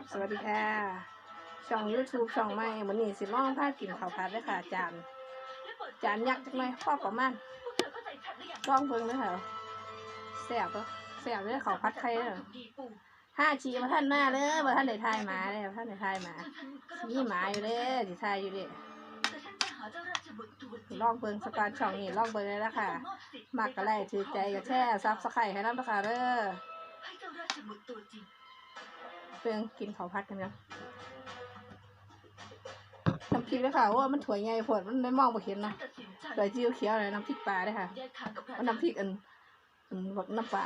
บสวัสดีค่ะ ช่อง YouTube ช่องใหม่วันนี้สิล่องพากินข้าวผัดด้วยค่ะ จาน จานยักษ์จังเลยพ่อประมาณล่องเบิ่งเลยค่ะแซ่บปะแซ่บเลยข้าวผัดไข่เลยห้าชีมาท่านหน้าเลยมาท่านได้ทายหมาเลยท่านได้ทายหมามีหมาอยู่เลยสิทายอยู่ดิลองเบิ่งสกอนช่องนี้ลองเบิ่งเลยละค่ะมักกะไล่ถือใจกับแช่ซับสไครให้น้ำปลาเด้อให้ เราชบุตรตัวจริงเพิ่งกินข้าวผัดกันยังน้ำพริกด้วยค่ะว่ามันถั่วใหญ่ผดมันไม่มองไปเห็นนะนตัดสินใจถั่วยจิ้วเขียวเลยน้ำพริกปลาด้วยค่ะแยกทางกับพระเอาน้ำพริกอันอันแบบน้ำปลา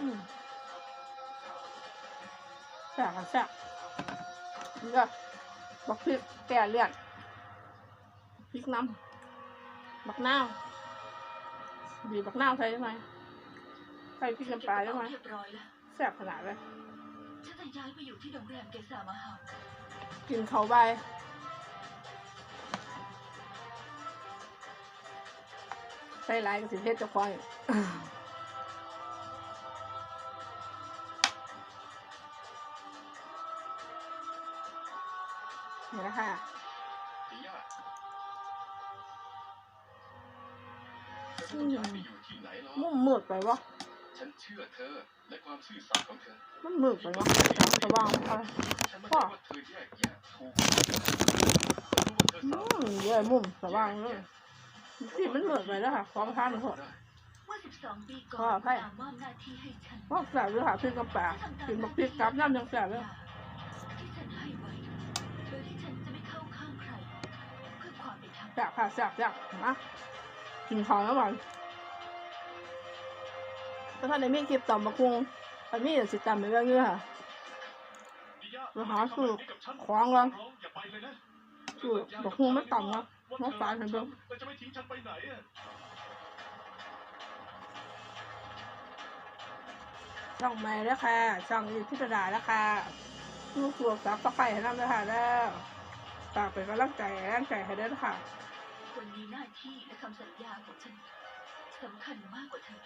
อืมแซ่บแซ่บนี่ก็บักพริกแก่เลือดพริกน้ำบักนาว บีบบักนาวใส่ได้ไหมใส่พริกน้ำปลาได้ไหมเรียบร้อยแล้วแซ่บขนาดเลย ฉันจะย้ายไปอยู่ที่โรงแรมเกษามหากินเขาใบใส่หลายก็สิเพชรจะคอยนี่นะคะ มจะต้องย้ายไปอยู่ที่ไหนหรอมันมืดไปวะฉันเชื่อเธอและความซื่อสัตย์ของเธอมันมืดไปวะจะว่างไปฉันไม่ได้ว่าเธอแยกแยะถูกฉันรู้ว่าเธออืสามรถมเยอะมุมสว่างเลยที่มันมืดไปแล้วค่ะความทานหมดได้เมื่อ12ปีก่อพ่อให้ตามมอบหน้าที่พวกแสบด้วยค่ะพริกกับปลากินบักพริกกับน้ำยังแสบเลยที่ฉันให้ไว้โดยที่ฉันจะไม่เข้าข้างเพื่อความเป็นธรรมแสบค่ะแสบแสบนะ กินของแล้วก่อนถ้าท่านในมีคลิปต่อมาคงอันนี้เดี๋ยวสิตามไปเรื่องนี้ค่ะปิยะไปหาสูตรของก่อนสูตรบักฮุงไม่ต่ำนะน้องปลาเห็นบิ่งจะไม่ทิ้งฉันไปไหนอะช่องใหม่แล้วค่ะช่องอยู่ที่ประดาแล้วค่ะลูกตัวซับสไครให้น้ำด้วยค่ะแล้วฝากเป็นกำลังใจแรงใจให้ด้วยนะ คะวันนี้หน้าที่และคำสัญญาของฉันสำคัญมากกว่าเธอ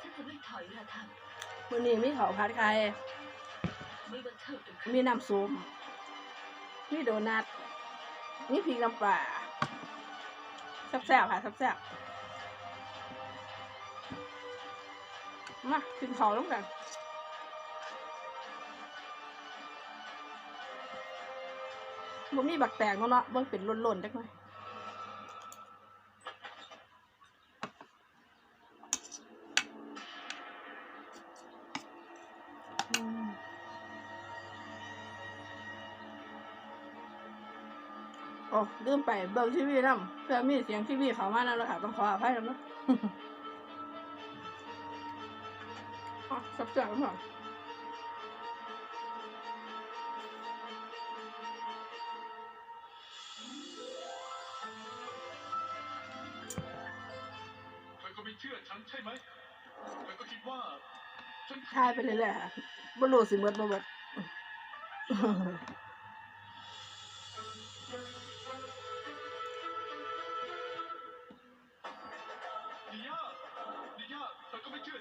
ฉันจะไม่ถอยระทางวันนี้มีข้าวผัดไข่ไม่ว่าเธอเป็นใครมีน้ำซุปมีโดนัทมีพริกน้ำปลาแซ่บๆค่ะแซ่บๆมากินข้าวร่วมกันบ่มีบักแตงเนาะเนาะเบิ่งเป็นหล่นๆจักหน่อย โอ้ลืมไปเบิ่งทีวีนำเพื่อมีเสียงทีวีเข้ามานั่นแหละค่ะต้องขออภัยนำเนาะอะสับจังค่ะเธอก็ไม่เชื่อฉันใช่ไหมเธอก็คิดว่าฉันทายไปเรื่อยๆค่ะบ่รู้สิเบิดบ่เบิด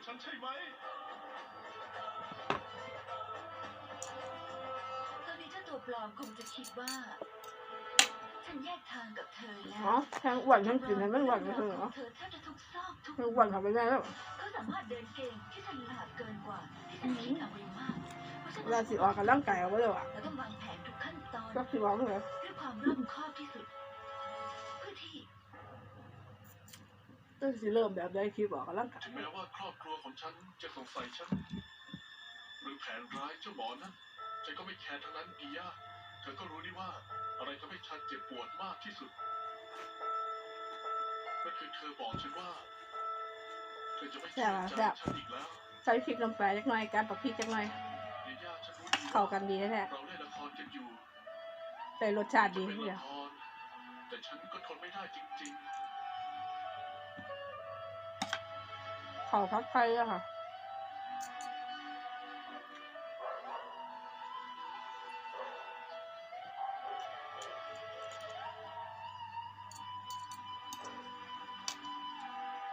ฉันใช่ไหมตอนนี้เจ้าตัวปลอมคงจะคิดว่า ฉันแยกทางกับเธอแล้อ๋อวแทงอ้วนทั้งกินให้มันอ้วนไปเถอะเหรอเธอแทบจะทุกซอกทุกแทงอ้วนเข้าไปได้แล้วเขาสามารถเดินเก่งที่ฉลาดเกินกว่าที่ฉันคิดเอาไว้มากเพราะฉะเวนั้ลานสิออกกำลังกายเอาไว้เลยอะเราต้องวางแผนทุกขั้นตอนก็สิบอกเลยด้วยความรอบคอบที่สุด ต้องสิเริ่มแบบได้คลิปออกกำลังกายถึงแม้ว่าครอบครัวของฉันจะสงสัยฉันหรือแผนร้ายเจ้าหมอนั้นฉันก็ไม่แคร์ทั้งนั้นปิยะเธอก็รู้นี่ว่าอะไรทำให้ฉันเจ็บปวดมากที่สุดนั่นคือเธอบอกฉันว่าเธอจะไม่เชื่อใจฉันอีกแล้วใส่พริกลงไปจักหน่อยการปักพริกจักหน่อยปิยะฉันรู้ดีเข้ากันดีแท้เราเล่นละครกันอยู่ๆได้รสชาติดีเป็นทีเดียละวครแต่ฉันก็ทนไม่ได้จริง ขาวผัดไทยอะค่ะ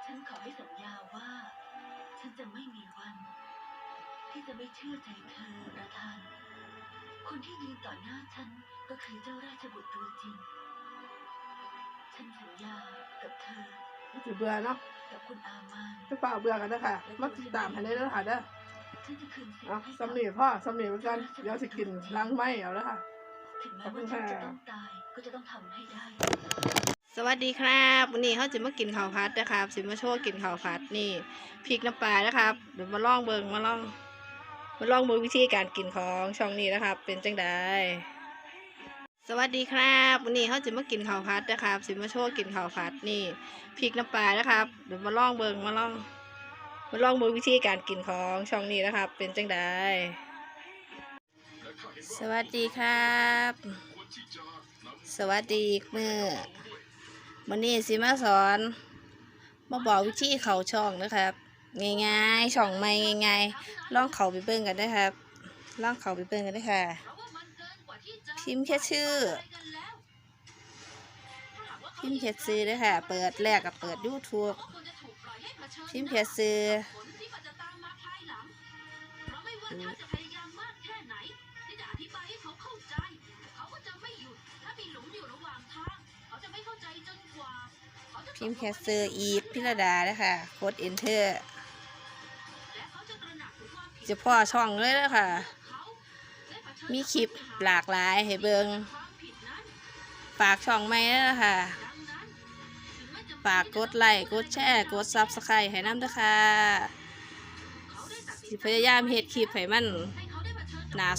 ฉันขอให้สัญญาาว่า ฉันจะไม่มีวัน ที่จะไม่เชื่อใจเธอประธาน คนที่ยืนต่อหน้าฉันก็คือเจ้าราชบุตรตัวจริง ฉันสัญญากับเธอ สิเบื่อเนาะกับคุณอามานจะเปล่าเบื่อกันเด้อค่ะมาติดตามให้ได้เด้อค่ะเด้อฉันจะคืนสิทเอาธิ์ให้สำนีพ่อสำนีเหมือนกันเดี๋ยวสิกินล้างไม้เอาแล้วค่ะ ถึงแม้ว่าฉันจะต้องตายก็จะต้องทำให้ได้ สวัสดีครับวันนี้เขาจะมากินข้าวผัดนะครับสิมาโชว์กินข้าวผัดนี่พริกน้ำปลานะครับ เดี๋ยวมาลองเบิงมาลองมาลองเบิงวิธีการกินของช่องนี้นะครับ เป็นจังได สวัสดีครับวันนี้เขาจะมากินข้าวผัดนะครับสิมาโชว์กินข้าวผัดนี่พริกน้ำปลานะครับเดี๋ยวมาลองเบิงมาลองมาลองเบิงวิธีการกินของช่องนี้นะครับ เป็นจังไดสวัสดีครับ สวัสดีอีกมื่อวันนี้สิมาสอนมาบอกวิธีเข่าช่องนะครับง่ายๆช่องไม่ง่ายๆลองเข่าไปเบิ่งกันได้ครับลองเข่าไปเบิ่งกันได้ค่ะ พิมพ์แค่ชื่อ พิมพ์แค่ซื้อด้อค่ะ เปิดแรกกับเปิด YouTube พิมพ์แค่ซื้อเพราะไม่ว่าท่านจะพยายามมากแค่ไหนที่จะอธิบายให้เขาเข้าใจเขาก็จะไม่หยุดถ้ามีหลุมอยู่ระหว่างทางเขาจะไม่เข้าใจจนกว่าเขาจะพิมพ์แค่ซื้ออีทพิรดาได้อค่ะกด enter และเจะตระหนักถึงความผิดจะพ่อช่องเลยเด้อค่ะ มีคลิปหลากหลายให้เบิงฝากช่องไม่นะคะฝากกดไลค์กดแชร์กดซับสไครต์ให้น้ำด้วยค่ะพยายามเฮ็ดคลิปให้มันหนา